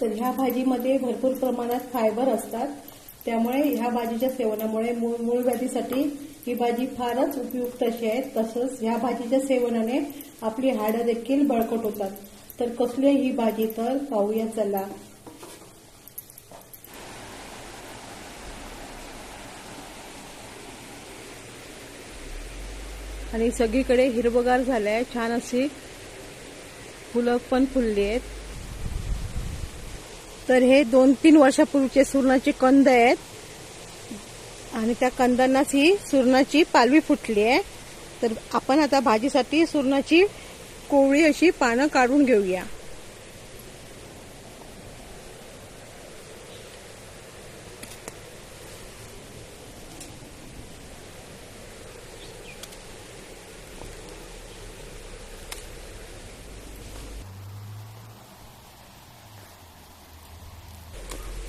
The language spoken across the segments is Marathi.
तर ह्या भाजीमध्ये भरपूर प्रमाणात फायबर असतात. त्यामुळे ह्या भाजीच्या सेवनामुळे मूळ मूळ व्याधीसाठी ही भाजी फारच उपयुक्त अशी आहे. तसंच ह्या भाजीच्या सेवनाने आपली हाडं देखील बळकट होतात. तर कसली ही भाजी तर पाहूया चला. आणि सगळीकडे हिरवगार झालंय. छान अशी फुलं पण फुलली आहेत. तर हे दोन तीन वर्षापूर्वीचे सुरणाचे कंद आहेत. आणि त्या कंदांनाच ही सुरणाची पालवी फुटली आहे. तर आपण आता भाजीसाठी सुरणाची कोवळी अशी पानं काढून घेऊया.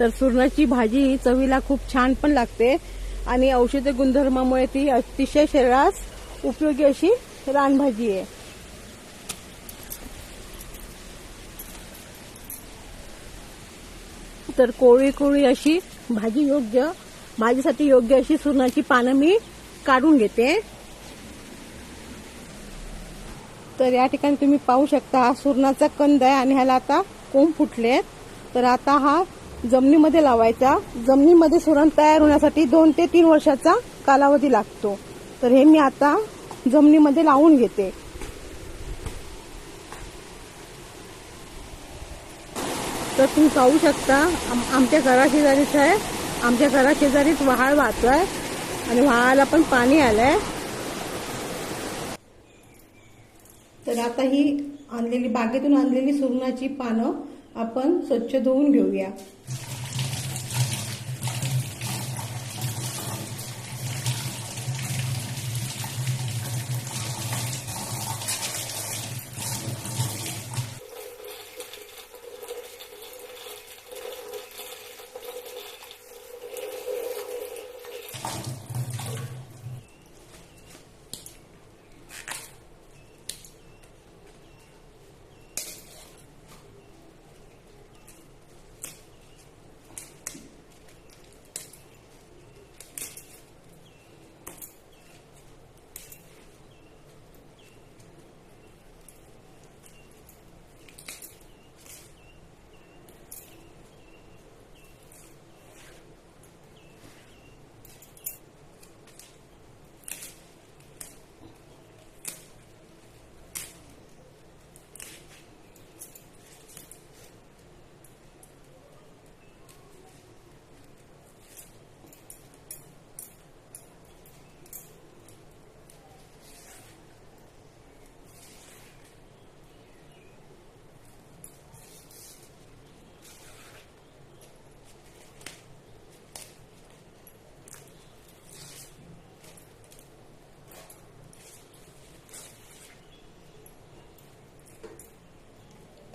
तर सुरणाची भाजी ही चवीला खूप छान पण लागते. आणि औषधी गुणधर्मामुळे ती अतिशय शरीरास उपयोगी अशी रानभाजी आहे. तर कोळी कोळी अशी भाजी योग्य भाजीसाठी योग्य अशी सुरणाची पानं मी काढून घेते. तर या ठिकाणी तुम्ही पाहू शकता हा सुरणाचा कंद आहे आणि ह्याला आता कोंब फुटलेत. तर आता हा जमिनीमध्ये लावायचा. जमिनीमध्ये सुरण तयार होण्यासाठी दोन ते तीन वर्षाचा कालावधी लागतो. तर हे मी आता जमिनीमध्ये लावून घेते. तर तुम्ही पाहू शकता आमच्या घराशेजारीच आहे. आमच्या घराशेजारीच वहाळ वाहतोय आणि वहाळाला पण पाणी आलंय. तर आता ही आणलेली बागेतून आणलेली सुरणाची पानं आपण स्वच्छ धुवून घेऊया.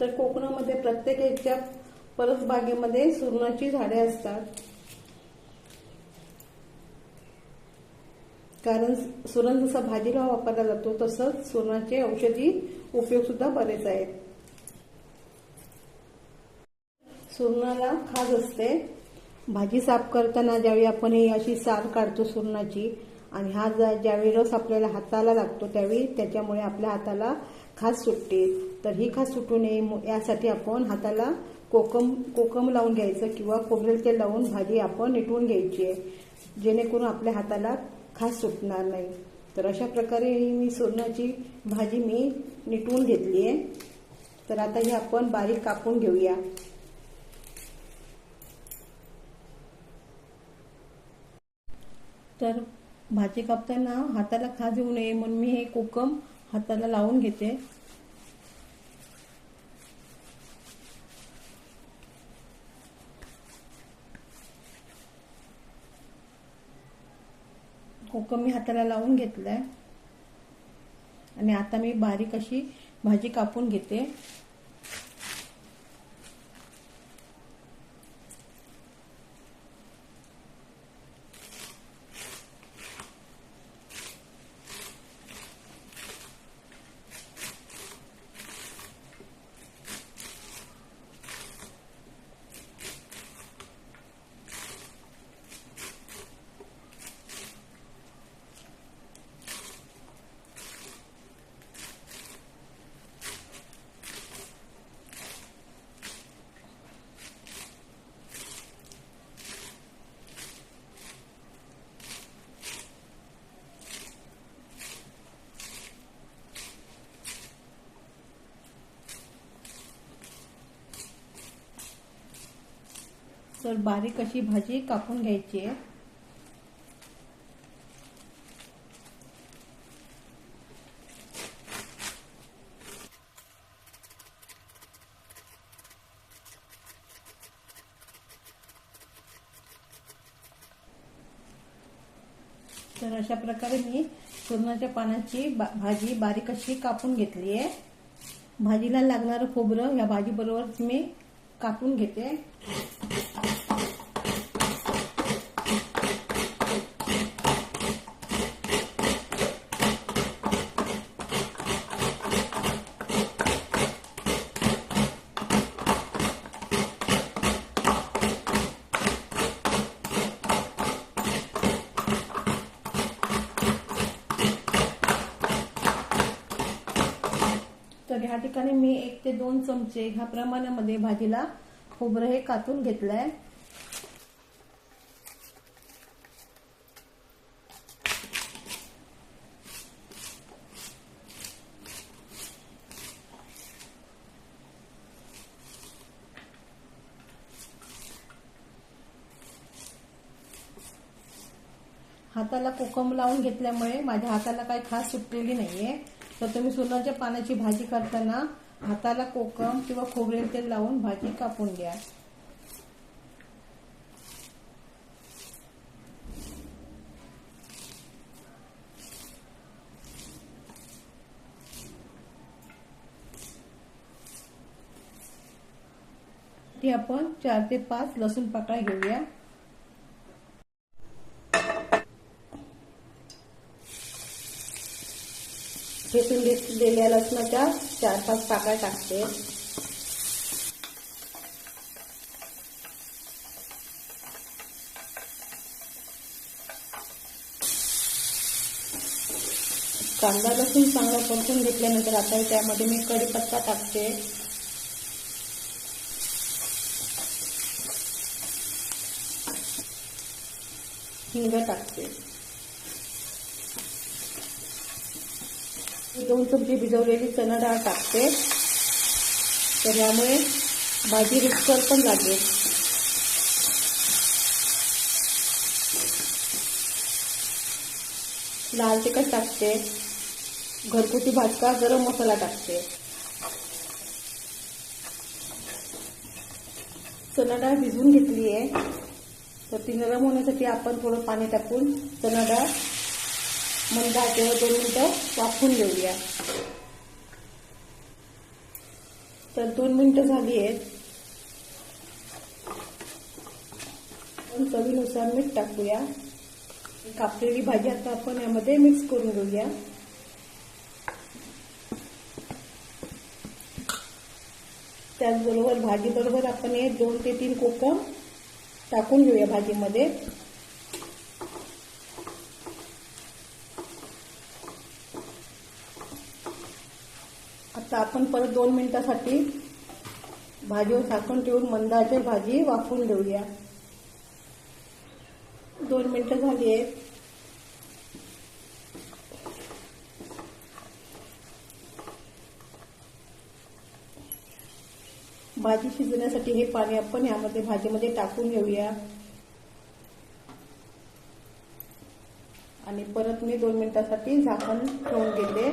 तर कोकणामध्ये प्रत्येक याच्या परसबागेमध्ये सुरणाची झाडे असतात. कारण सुरण जसा भाजीला वापरला जातो तसंच सुरणाचे औषधी उपयोग सुद्धा बरेच आहेत. सुरणाला खाज असते. भाजी साफ करताना ज्यावेळी आपण ही अशी साल काढतो सुरणाची आणि हा ज्यावेळी रस आपल्याला हाताला लागतो त्यावेळी त्याच्यामुळे आपल्या हाताला खास सुटते. तर ही खास सुटू नये यासाठी आपण हाताला कोकम कोकम लावून घ्यायचं किंवा खोबरेल तेल लावून भाजी आपण निटवून घ्यायची आहे. जेणेकरून आपल्या हाताला खास सुटणार नाही. तर अशा प्रकारे ही मी सोन्याची भाजी मी निटवून घेतली आहे. तर आता ही आपण बारीक कापून घेऊया. तर भाजी कापताना हाताला खाज येऊ नये म्हणून मी हे कोकम हाताला लावून घेते. कोकम मी हाताला लावून घेतलाय. आणि आता मी बारीक अशी भाजी कापून घेते. तर बारीक अशी भाजी कापून घ्यायची आहे. तर अशा प्रकारे मी सुरणाच्या पानाची बा- भाजी बारीक अशी कापून घेतली आहे. भाजीला लागणारं खोबरं या भाजी बरोबरच मी कापून घेते तर ह्या ठिकाणी मी एक ते दोन चमचे ह्या प्रमाणामध्ये भाजीला खोबरं हे कातून घेतलंय. हाताला कोकम लावून घेतल्यामुळे माझ्या हाताला काही खास सुटलेली नाहीये. तर तुम्ही सुरणाच्या पानाची भाजी करताना हाताला कोकम किंवा खोबरेल तेल लावून भाजी कापून घ्या. ती आपण चार ते पाच लसूण पाकळ्या घेऊया. दिल्या लसणाच्या चार पाच पाकळ्या टाकते. कांदा लसूण चांगला परतून घेतल्यानंतर आता त्यामध्ये मी कढीपत्ता टाकते. हिंग टाकते. दोन चमचे भिजवलेली चणा डाळ टाकते. तर यामुळे भाजी रुचकर पण लागेल. लाल तिखट टाकते. घरगुती भाजका गरम मसाला टाकते. चणा डाळ भिजवून घेतली आहे तर ती नरम होण्यासाठी आपण थोडं पाणी टाकून चणा डाळ मंदा तेव्हा दोन मिनिटं वाफवून घेऊया. तर दोन मिनिटं झाली आहेत. चवीनुसार मीठ टाकूया. कापलेली भाजी आता आपण यामध्ये मिक्स करून घेऊया. त्याचबरोबर भाजी बरोबर आपण हे दोन ते तीन कोकम टाकून घेऊया भाजीमध्ये. आपण परत दोन मिनिटासाठी भाजीवर झाकण ठेवून मंदाचे भाजी वाफवून घेऊया दोन मिनिटं झाली आहेत. भाजी शिजवण्यासाठी हे पाणी आपण यामध्ये भाजीमध्ये टाकून घेऊया. आणि परत मी दोन मिनिटासाठी झाकण ठेवून घेते.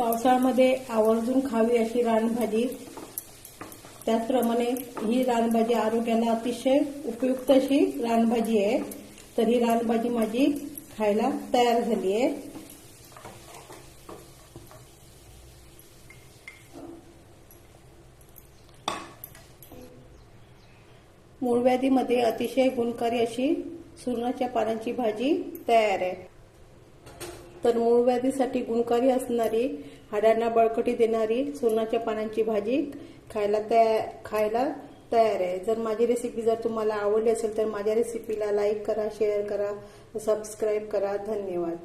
पावसाळ्यामध्ये आवर्जून खावी अशी रानभाजी. त्याचप्रमाणे ही रानभाजी आरोग्याला अतिशय उपयुक्त अशी रानभाजी आहे. तर ही रानभाजी माझी खायला तयार झाली आहे. मूळव्याधीमध्ये अतिशय गुणकारी अशी सुरणाच्या पानांची भाजी तयार आहे. तर मूळव्याधीसाठी गुणकारी असणारी हाडांना बळकटी देणारी सोनाच्या पानांची भाजी खायला तयार खायला तयार आहे. जर माझी रेसिपी जर तुम्हाला आवडली असेल तर माझ्या रेसिपीला लाईक करा शेअर करा सबस्क्राईब करा. धन्यवाद.